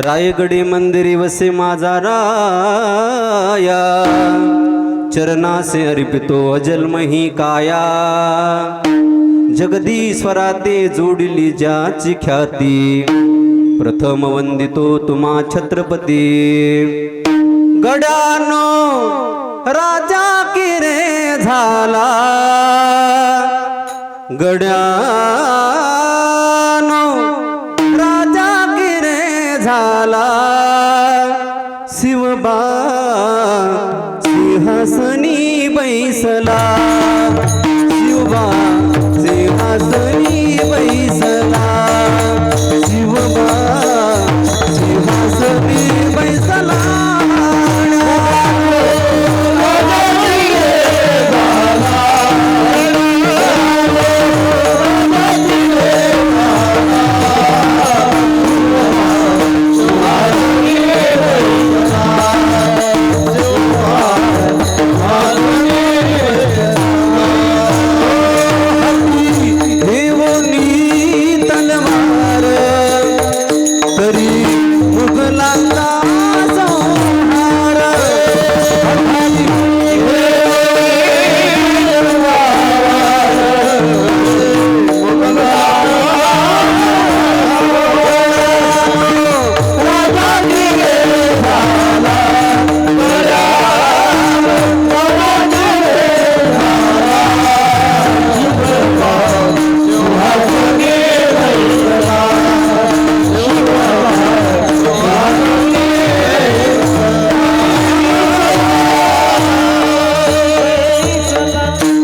रायगडी मंदिरी वसे माझा राया. चरणासे अर्पितो अजलमही काया. जगदीश्वराते जोडली जोडिली ज्याची ख्याती. प्रथम वंदितो तुम्हा छत्रपती. गडानो राजा किरे झाला. गडा झाला. शिवबा सिंहासनी बैसला. शिवबा